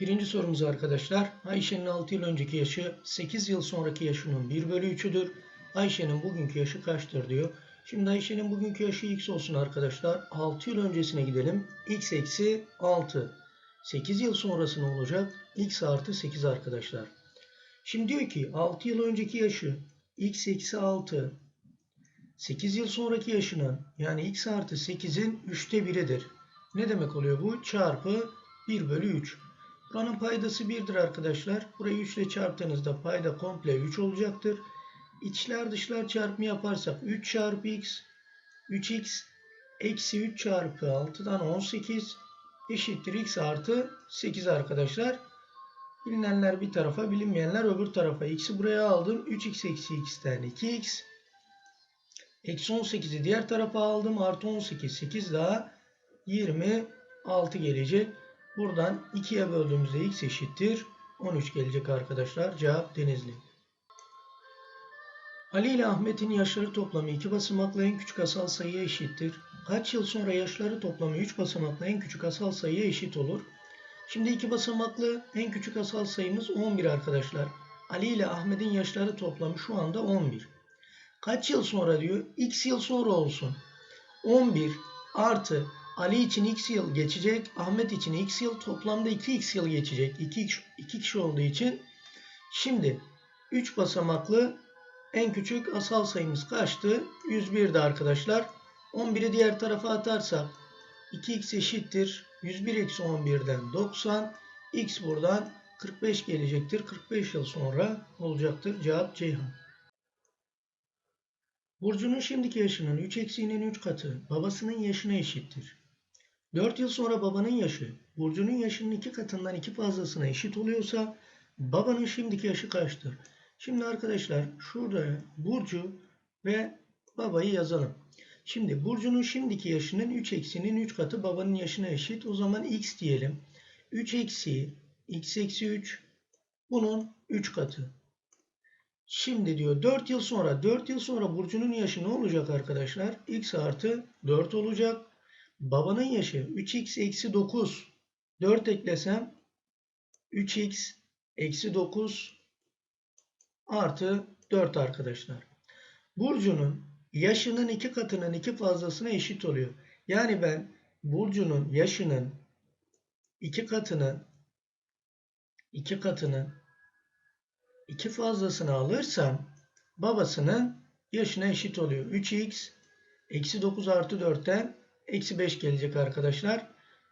Birinci sorumuz arkadaşlar. Ayşe'nin 6 yıl önceki yaşı 8 yıl sonraki yaşının 1 bölü 3'üdür. Ayşe'nin bugünkü yaşı kaçtır diyor. Şimdi Ayşe'nin bugünkü yaşı x olsun arkadaşlar. 6 yıl öncesine gidelim. x eksi 6. 8 yıl sonrası ne olacak? x artı 8 arkadaşlar. Şimdi diyor ki 6 yıl önceki yaşı x eksi 6. 8 yıl sonraki yaşının yani x artı 8'in 3'te 1'idir. Ne demek oluyor bu? Çarpı 1 bölü 3. Buranın paydası 1'dir arkadaşlar. Burayı 3 ile çarptığınızda payda komple 3 olacaktır. İçler dışlar çarpımı yaparsak 3 çarpı x 3x eksi 3 çarpı 6'dan 18 eşittir x artı 8 arkadaşlar. Bilinenler bir tarafa bilinmeyenler öbür tarafa. x'i buraya aldım. 3x eksi x'ten 2x. Eksi 18'i diğer tarafa aldım. Artı 18. 8 daha 26 gelecek. Buradan 2'ye böldüğümüzde x eşittir. 13 gelecek arkadaşlar. Cevap Denizli. Ali ile Ahmet'in yaşları toplamı iki basamaklı en küçük asal sayıya eşittir. Kaç yıl sonra yaşları toplamı 3 basamaklı en küçük asal sayıya eşit olur? Şimdi iki basamaklı en küçük asal sayımız 11 arkadaşlar. Ali ile Ahmet'in yaşları toplamı şu anda 11. Kaç yıl sonra diyor? X yıl sonra olsun. 11 artı Ali için x yıl geçecek. Ahmet için x yıl toplamda 2x yıl geçecek. 2, 2 kişi olduğu için. Şimdi 3 basamaklı en küçük asal sayımız kaçtı? 101'di arkadaşlar. 11'i diğer tarafa atarsak 2x eşittir. 101 eksi 11'den 90. x buradan 45 gelecektir. 45 yıl sonra olacaktır. Cevap Ceyhan. Burcu'nun şimdiki yaşının 3 eksiğinin 3 katı babasının yaşına eşittir. 4 yıl sonra babanın yaşı Burcu'nun yaşının 2 katından 2 fazlasına eşit oluyorsa babanın şimdiki yaşı kaçtır? Şimdi arkadaşlar şurada Burcu ve babayı yazalım. Şimdi Burcu'nun şimdiki yaşının 3 eksiğinin 3 katı babanın yaşına eşit. O zaman x diyelim. 3 eksiği x eksi 3 bunun 3 katı. Şimdi diyor 4 yıl sonra 4 yıl sonra Burcu'nun yaşı ne olacak arkadaşlar? x artı 4 olacak. Babanın yaşı 3x eksi 9. 4 eklesem 3x eksi 9 artı 4 arkadaşlar. Burcu'nun yaşının 2 katının 2 fazlasına eşit oluyor. Yani ben Burcu'nun yaşının 2 katının 2 katının 2 fazlasını alırsam babasının yaşına eşit oluyor. 3x eksi 9 artı 4'ten eksi 5 gelecek arkadaşlar.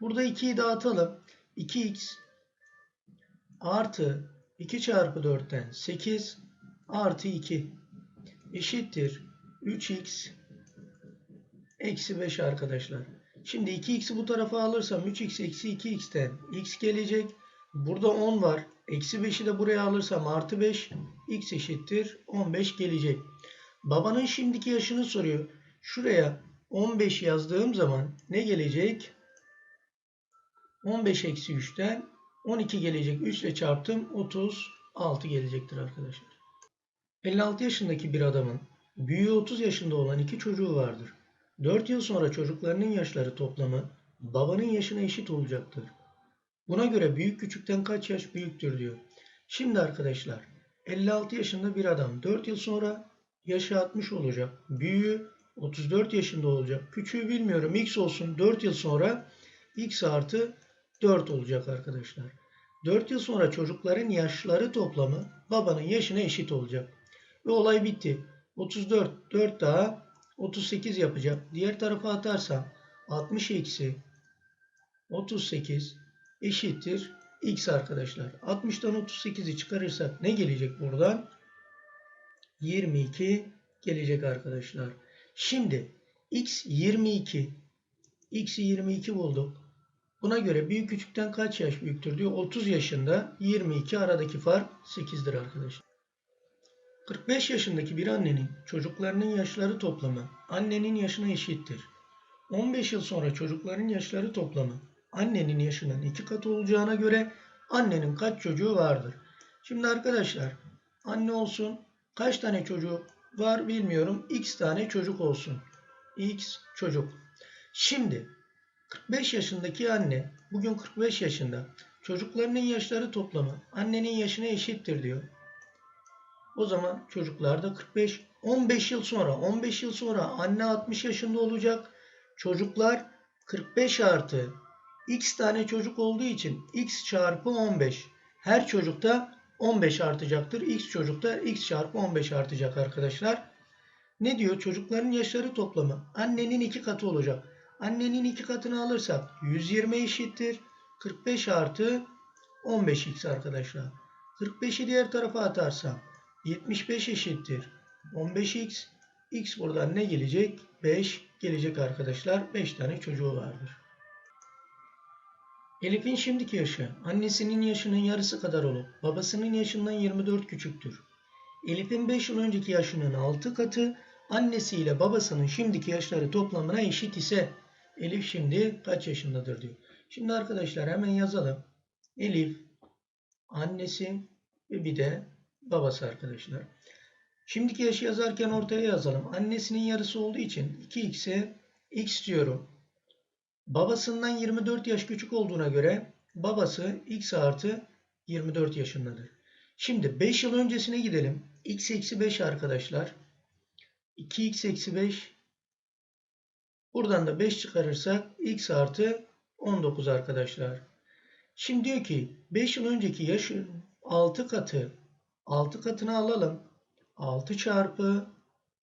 Burada 2'yi dağıtalım. 2x artı 2 çarpı 4'ten 8 artı 2 eşittir 3x eksi 5 arkadaşlar. Şimdi 2x'i bu tarafa alırsam 3x eksi 2x'ten x gelecek. Burada 10 var. Eksi 5'i de buraya alırsam artı 5 x eşittir 15 gelecek. Babanın şimdiki yaşını soruyor. Şuraya 15 yazdığım zaman ne gelecek? 15 eksi 3'ten 12 gelecek. 3 ile çarptım. 36 gelecektir arkadaşlar. 56 yaşındaki bir adamın büyüğü 30 yaşında olan iki çocuğu vardır. 4 yıl sonra çocuklarının yaşları toplamı babanın yaşına eşit olacaktır. Buna göre büyük küçükten kaç yaş büyüktür diyor. Şimdi arkadaşlar 56 yaşında bir adam 4 yıl sonra yaşı 60 olacak. Büyüğü 34 yaşında olacak. Küçüğü bilmiyorum. X olsun 4 yıl sonra X artı 4 olacak arkadaşlar. 4 yıl sonra çocukların yaşları toplamı babanın yaşına eşit olacak. Ve olay bitti. 34 4 daha 38 yapacak. Diğer tarafa atarsam 60 eksi 38 eşittir x arkadaşlar. 60'tan 38'i çıkarırsak ne gelecek buradan? 22 gelecek arkadaşlar. Şimdi x 22 x'i 22 bulduk. Buna göre büyük küçükten kaç yaş büyüktür diyor. 30 yaşında 22 aradaki fark 8'dir arkadaşlar. 45 yaşındaki bir annenin çocuklarının yaşları toplamı annenin yaşına eşittir. 15 yıl sonra çocukların yaşları toplamı annenin yaşının 2 katı olacağına göre annenin kaç çocuğu vardır? Şimdi arkadaşlar anne olsun kaç tane çocuğu var bilmiyorum. X tane çocuk olsun. X çocuk. Şimdi 45 yaşındaki anne bugün 45 yaşında. çocuklarının yaşları toplamı annenin yaşına eşittir diyor. O zaman çocuklar da 45, 15 yıl sonra, 15 yıl sonra anne 60 yaşında olacak. Çocuklar 45 artı x tane çocuk olduğu için x çarpı 15. Her çocukta 15 artacaktır. X çocukta x çarpı 15 artacak arkadaşlar. Ne diyor? Çocukların yaşları toplamı annenin iki katı olacak. Annenin iki katını alırsak 120 eşittir. 45 artı 15x arkadaşlar. 45'i diğer tarafa atarsam 75 eşittir. 15x. X buradan ne gelecek? 5 gelecek arkadaşlar. 5 tane çocuğu vardır. Elif'in şimdiki yaşı annesinin yaşının yarısı kadar olup babasının yaşından 24 küçüktür. Elif'in 5 yıl önceki yaşının 6 katı annesiyle babasının şimdiki yaşları toplamına eşit ise Elif şimdi kaç yaşındadır diyor. Şimdi arkadaşlar hemen yazalım. Elif, annesi ve bir de babası arkadaşlar. Şimdiki yaşı yazarken ortaya yazalım. Annesinin yarısı olduğu için 2x'e x diyorum. Babasından 24 yaş küçük olduğuna göre babası x artı 24 yaşındadır. Şimdi 5 yıl öncesine gidelim. x eksi 5 arkadaşlar. 2x eksi 5. Buradan da 5 çıkarırsak x artı 19 arkadaşlar. Şimdi diyor ki 5 yıl önceki yaşın 6 katı 6 katını alalım. 6 çarpı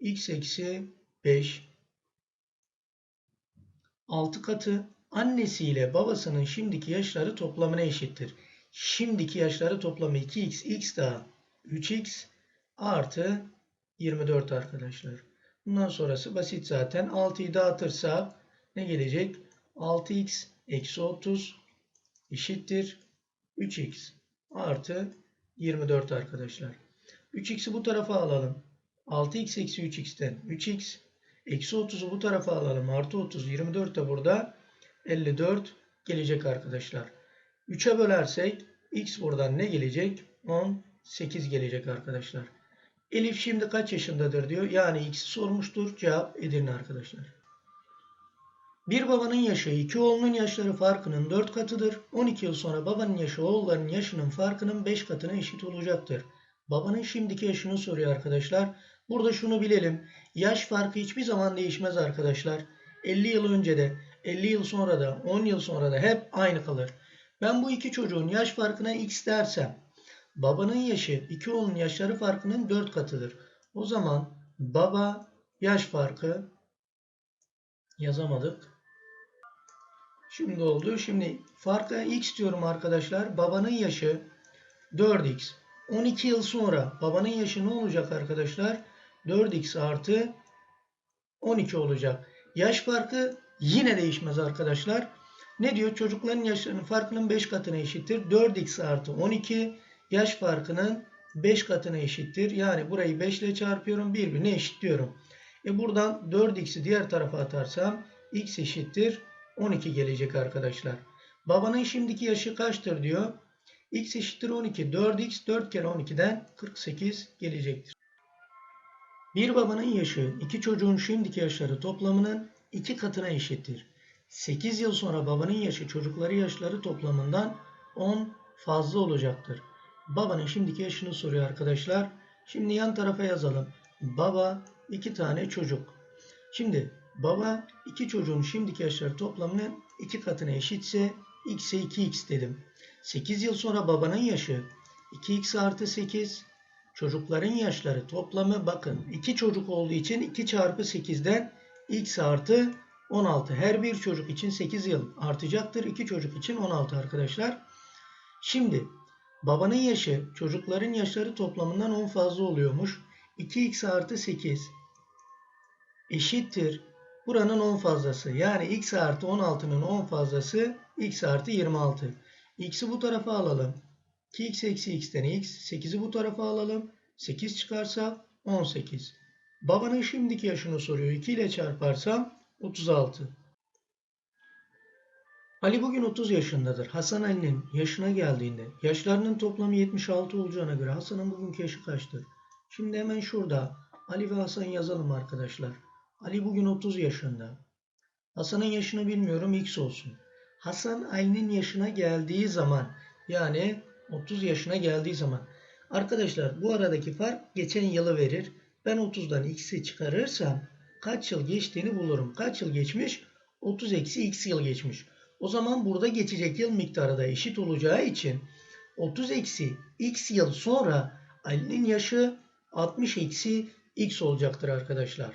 x eksi 5 6 katı annesiyle babasının şimdiki yaşları toplamına eşittir. Şimdiki yaşları toplamı 2x, x daha 3x artı 24 arkadaşlar. Bundan sonrası basit zaten. 6'yı dağıtırsak ne gelecek? 6x eksi 30 eşittir 3x artı 24 arkadaşlar. 3x'i bu tarafa alalım. 6x eksi 3x'ten 3x eksi 30'u bu tarafa alalım. Artı 30 24 de burada 54 gelecek arkadaşlar. 3'e bölersek x buradan ne gelecek? 18 gelecek arkadaşlar. Elif şimdi kaç yaşındadır diyor. Yani x'i sormuştur. Cevap Edirne arkadaşlar. Bir babanın yaşı iki oğlunun yaşları farkının 4 katıdır. 12 yıl sonra babanın yaşı oğulların yaşının farkının 5 katına eşit olacaktır. Babanın şimdiki yaşını soruyor arkadaşlar. Burada şunu bilelim. Yaş farkı hiçbir zaman değişmez arkadaşlar. 50 yıl önce de, 50 yıl sonra da, 10 yıl sonra da hep aynı kalır. Ben bu iki çocuğun yaş farkına x dersem, babanın yaşı iki oğlunun yaşları farkının 4 katıdır. O zaman baba yaş farkı yazamadık. Şimdi oldu. Şimdi farka x diyorum arkadaşlar. Babanın yaşı 4x. 12 yıl sonra babanın yaşı ne olacak arkadaşlar? 4x artı 12 olacak. Yaş farkı yine değişmez arkadaşlar. Ne diyor? Çocukların yaşlarının farkının 5 katına eşittir. 4x artı 12 yaş farkının 5 katına eşittir. Yani burayı 5 ile çarpıyorum. Birbirine eşitliyorum. E buradan 4x'i diğer tarafa atarsam x eşittir 12 gelecek arkadaşlar. Babanın şimdiki yaşı kaçtır diyor. x eşittir 12. 4x 4 kere 12'den 48 gelecektir. Bir babanın yaşı iki çocuğun şimdiki yaşları toplamının iki katına eşittir. 8 yıl sonra babanın yaşı çocukları yaşları toplamından 10 fazla olacaktır. Babanın şimdiki yaşını soruyor arkadaşlar. Şimdi yan tarafa yazalım. Baba iki tane çocuk. Şimdi baba iki çocuğun şimdiki yaşları toplamının iki katına eşitse x'e 2x dedim. 8 yıl sonra babanın yaşı 2x artı 8 çocukların yaşları toplamı bakın 2 çocuk olduğu için 2 çarpı 8'den x artı 16. Her bir çocuk için 8 yıl artacaktır. 2 çocuk için 16 arkadaşlar. Şimdi babanın yaşı çocukların yaşları toplamından 10 fazla oluyormuş. 2x artı 8 eşittir. Buranın 10 fazlası. Yani x artı 16'nın 10 fazlası x artı 26. x'i bu tarafa alalım. 2x eksi x'ten x. 8'i bu tarafa alalım. 8 çıkarsa 18. Babanın şimdiki yaşını soruyor. 2 ile çarparsam 36. Ali bugün 30 yaşındadır. Hasan Ali'nin yaşına geldiğinde yaşlarının toplamı 76 olacağına göre Hasan'ın bugünkü yaşı kaçtır? Şimdi hemen şurada Ali ve Hasan yazalım arkadaşlar. Ali bugün 30 yaşında. Hasan'ın yaşını bilmiyorum x olsun. Hasan Ali'nin yaşına geldiği zaman Yani 30 yaşına geldiği zaman. Arkadaşlar bu aradaki fark geçen yılı verir. Ben 30'dan x'i çıkarırsam kaç yıl geçtiğini bulurum. Kaç yıl geçmiş? 30 eksi x yıl geçmiş. O zaman burada geçecek yıl miktarı da eşit olacağı için 30 eksi x yıl sonra Ali'nin yaşı 60 eksi x olacaktır arkadaşlar.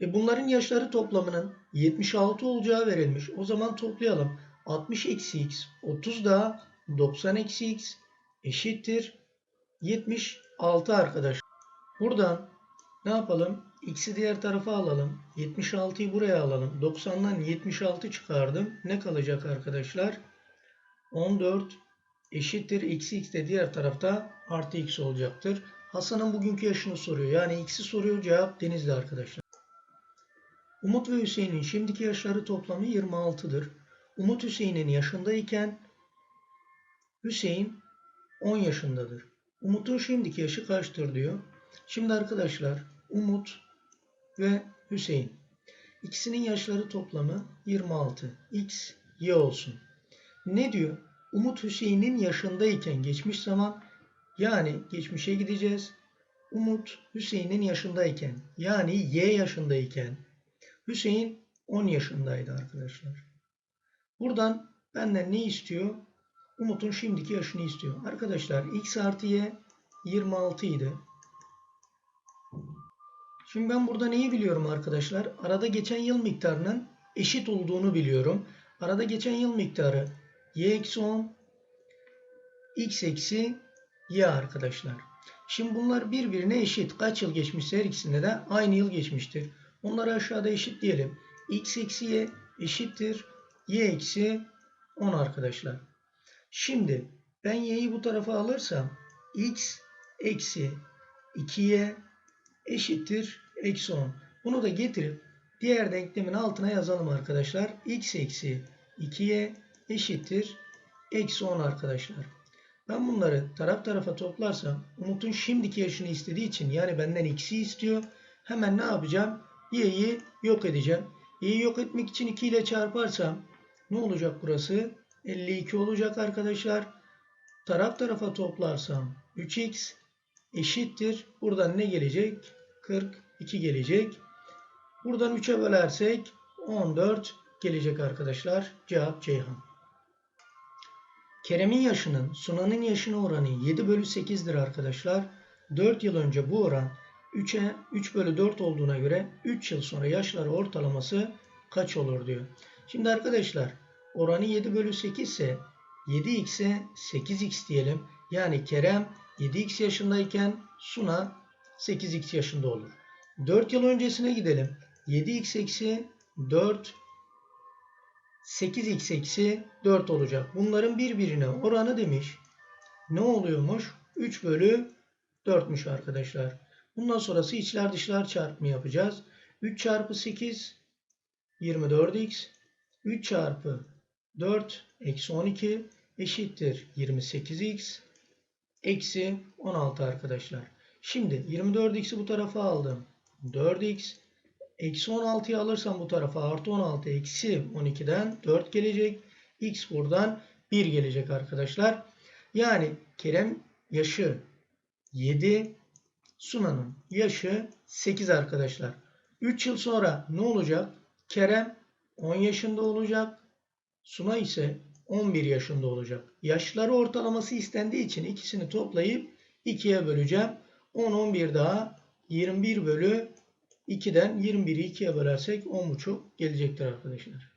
E bunların yaşları toplamının 76 olacağı verilmiş. O zaman toplayalım. 60 eksi x 30 daha 90 eksi x eşittir 76 arkadaşlar. Buradan ne yapalım? X'i diğer tarafa alalım. 76'yı buraya alalım. 90'dan 76 çıkardım. Ne kalacak arkadaşlar? 14 eşittir. Eksi x de diğer tarafta artı x olacaktır. Hasan'ın bugünkü yaşını soruyor. Yani x'i soruyor. Cevap denizli arkadaşlar. Umut ve Hüseyin'in şimdiki yaşları toplamı 26'dır. Umut Hüseyin'in yaşındayken Hüseyin 10 yaşındadır. Umut'un şimdiki yaşı kaçtır diyor. Şimdi arkadaşlar Umut ve Hüseyin. İkisinin yaşları toplamı 26. X, Y olsun. Ne diyor? Umut Hüseyin'in yaşındayken geçmiş zaman yani geçmişe gideceğiz. Umut Hüseyin'in yaşındayken yani Y yaşındayken Hüseyin 10 yaşındaydı arkadaşlar. Buradan benden ne istiyor? Umut'un şimdiki yaşını istiyor. Arkadaşlar x artı y 26 idi. Şimdi ben burada neyi biliyorum arkadaşlar? Arada geçen yıl miktarının eşit olduğunu biliyorum. Arada geçen yıl miktarı y eksi 10 x eksi y arkadaşlar. Şimdi bunlar birbirine eşit. Kaç yıl geçmişse her ikisinde de aynı yıl geçmiştir. Onları aşağıda eşit diyelim. x eksi y eşittir. y eksi 10 arkadaşlar. Şimdi ben y'yi bu tarafa alırsam x eksi 2y eşittir eksi 10. Bunu da getirip diğer denklemin altına yazalım arkadaşlar. x eksi 2y eşittir eksi 10 arkadaşlar. Ben bunları taraf tarafa toplarsam Umut'un şimdiki yaşını istediği için yani benden x'i istiyor. Hemen ne yapacağım? y'yi yok edeceğim. y'yi yok etmek için 2 ile çarparsam ne olacak burası? 52 olacak arkadaşlar. Taraf tarafa toplarsam 3x eşittir. Buradan ne gelecek? 42 gelecek. Buradan 3'e bölersek 14 gelecek arkadaşlar. Cevap Ceyhan. Kerem'in yaşının Sunan'ın yaşına oranı 7 bölü 8'dir arkadaşlar. 4 yıl önce bu oran 3'e 3 bölü 4 olduğuna göre 3 yıl sonra yaşları ortalaması kaç olur diyor. Şimdi arkadaşlar oranı 7 bölü 8 ise 7x'e 8x diyelim. Yani Kerem 7x yaşındayken Suna 8x yaşında olur. 4 yıl öncesine gidelim. 7x eksi 4 8x eksi 4 olacak. Bunların birbirine oranı demiş. Ne oluyormuş? 3 bölü 4'müş arkadaşlar. Bundan sonrası içler dışlar çarpımı yapacağız. 3 çarpı 8 24x 3 çarpı 4 eksi 12 eşittir 28x eksi 16 arkadaşlar. Şimdi 24x'i bu tarafa aldım. 4x eksi 16'yı alırsam bu tarafa artı 16 eksi 12'den 4 gelecek. x buradan 1 gelecek arkadaşlar. Yani Kerem yaşı 7 Sunan'ın yaşı 8 arkadaşlar. 3 yıl sonra ne olacak? Kerem 10 yaşında olacak. Suna ise 11 yaşında olacak. Yaşları ortalaması istendiği için ikisini toplayıp 2'ye böleceğim. 10, 11 daha 21 bölü 2'den 21'i 2'ye bölersek 10,5 gelecektir arkadaşlar.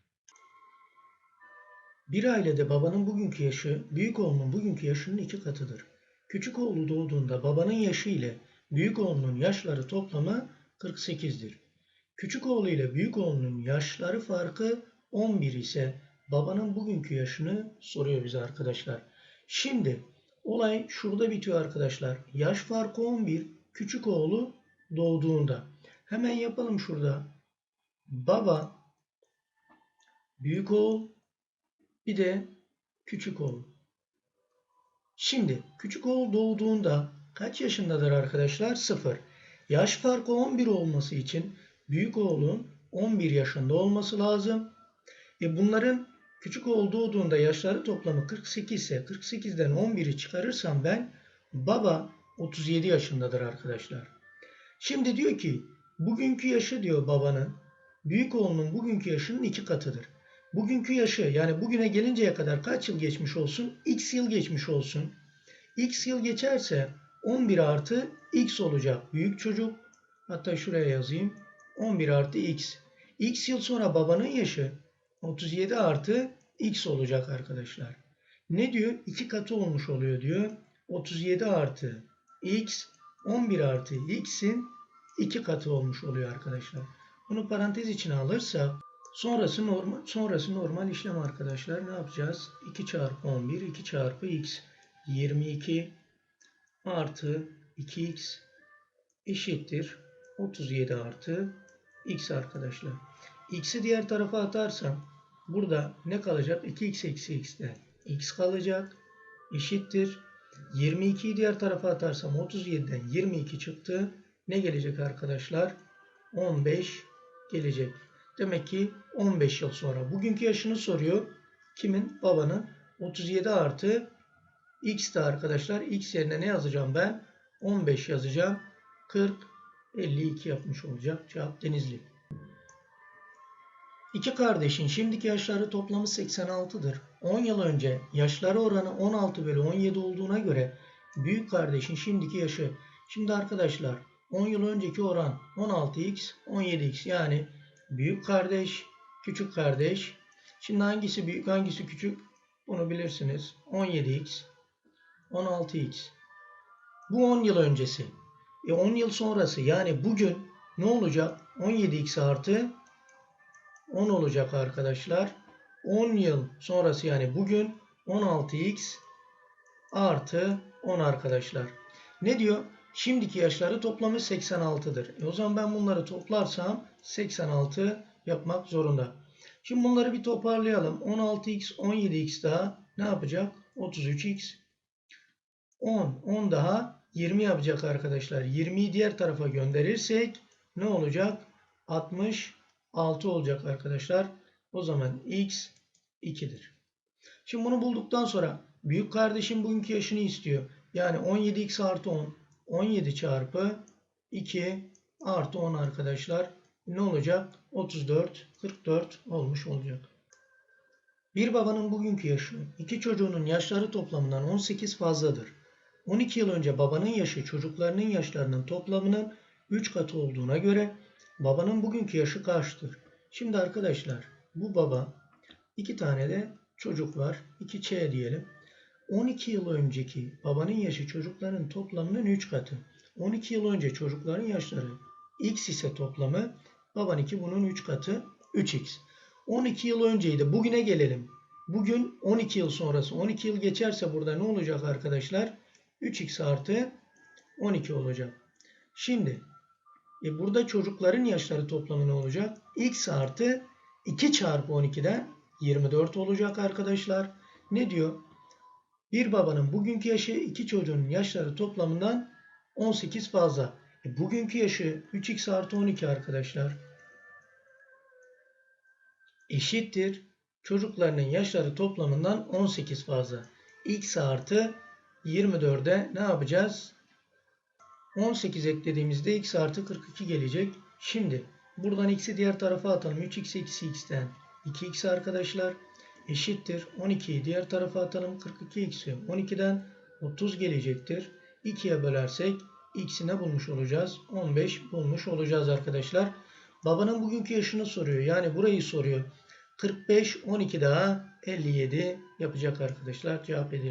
Bir ailede babanın bugünkü yaşı büyük oğlunun bugünkü yaşının iki katıdır. Küçük oğlu doğduğunda babanın yaşı ile büyük oğlunun yaşları toplamı 48'dir. Küçük oğlu ile büyük oğlunun yaşları farkı 11 ise babanın bugünkü yaşını soruyor bize arkadaşlar. Şimdi olay şurada bitiyor arkadaşlar. Yaş farkı 11 küçük oğlu doğduğunda. Hemen yapalım şurada. Baba, büyük oğul, bir de küçük oğul. Şimdi küçük oğul doğduğunda kaç yaşındadır arkadaşlar? 0. Yaş farkı 11 olması için büyük oğlun 11 yaşında olması lazım. E bunların Küçük oğul yaşları toplamı 48 ise 48'den 11'i çıkarırsam ben baba 37 yaşındadır arkadaşlar. Şimdi diyor ki bugünkü yaşı diyor babanın büyük oğlunun bugünkü yaşının iki katıdır. Bugünkü yaşı yani bugüne gelinceye kadar kaç yıl geçmiş olsun? X yıl geçmiş olsun. X yıl geçerse 11 artı X olacak büyük çocuk. Hatta şuraya yazayım. 11 artı X. X yıl sonra babanın yaşı 37 artı X olacak arkadaşlar. Ne diyor? 2 katı olmuş oluyor diyor. 37 artı X 11 artı X'in 2 katı olmuş oluyor arkadaşlar. Bunu parantez içine alırsa sonrası normal sonrası normal işlem arkadaşlar. Ne yapacağız? 2 çarpı 11 2 çarpı X 22 artı 2X eşittir 37 artı X arkadaşlar. X'i diğer tarafa atarsam burada ne kalacak? 2X eksi X'ten X kalacak. Eşittir. 22'yi diğer tarafa atarsam 37'den 22 çıktı. Ne gelecek arkadaşlar? 15 gelecek. Demek ki 15 yıl sonra. Bugünkü yaşını soruyor. Kimin? Babanın. 37 artı X arkadaşlar. X yerine ne yazacağım ben? 15 yazacağım. 40, 52 yapmış olacak. Cevap Denizli. İki kardeşin şimdiki yaşları toplamı 86'dır. 10 yıl önce yaşları oranı 16 bölü 17 olduğuna göre büyük kardeşin şimdiki yaşı. Şimdi arkadaşlar 10 yıl önceki oran 16x 17x yani büyük kardeş küçük kardeş. Şimdi hangisi büyük hangisi küçük bunu bilirsiniz. 17x 16x. Bu 10 yıl öncesi. E 10 yıl sonrası yani bugün ne olacak? 17x artı 10 olacak arkadaşlar. 10 yıl sonrası yani bugün 16x artı 10 arkadaşlar. Ne diyor? Şimdiki yaşları toplamı 86'dır. E o zaman ben bunları toplarsam 86 yapmak zorunda. Şimdi bunları bir toparlayalım. 16x, 17x daha ne yapacak? 33x. 10, 10 daha 20 yapacak arkadaşlar. 20'yi diğer tarafa gönderirsek ne olacak? 60 6 olacak arkadaşlar. O zaman x 2'dir. Şimdi bunu bulduktan sonra büyük kardeşim bugünkü yaşını istiyor. Yani 17x artı 10. 17 çarpı 2 artı 10 arkadaşlar. Ne olacak? 34, 44 olmuş olacak. Bir babanın bugünkü yaşı iki çocuğunun yaşları toplamından 18 fazladır. 12 yıl önce babanın yaşı çocuklarının yaşlarının toplamının 3 katı olduğuna göre Babanın bugünkü yaşı kaçtır? Şimdi arkadaşlar bu baba iki tane de çocuk var. 2Ç diyelim. 12 yıl önceki babanın yaşı çocukların toplamının 3 katı. 12 yıl önce çocukların yaşları x ise toplamı babanınki bunun 3 katı 3x. 12 yıl önceydi. Bugüne gelelim. Bugün 12 yıl sonrası. 12 yıl geçerse burada ne olacak arkadaşlar? 3x artı 12 olacak. Şimdi e burada çocukların yaşları toplamı ne olacak? X artı 2 çarpı 12'den 24 olacak arkadaşlar. Ne diyor? Bir babanın bugünkü yaşı iki çocuğun yaşları toplamından 18 fazla. E bugünkü yaşı 3x artı 12 arkadaşlar. Eşittir. Çocuklarının yaşları toplamından 18 fazla. x artı 24'e ne yapacağız? 18 eklediğimizde x artı 42 gelecek. Şimdi buradan x'i diğer tarafa atalım. 3x eksi x'ten 2x arkadaşlar eşittir. 12'yi diğer tarafa atalım. 42 eksi 12'den 30 gelecektir. 2'ye bölersek x'i ne bulmuş olacağız? 15 bulmuş olacağız arkadaşlar. Babanın bugünkü yaşını soruyor. Yani burayı soruyor. 45, 12 daha 57 yapacak arkadaşlar. Cevap edelim.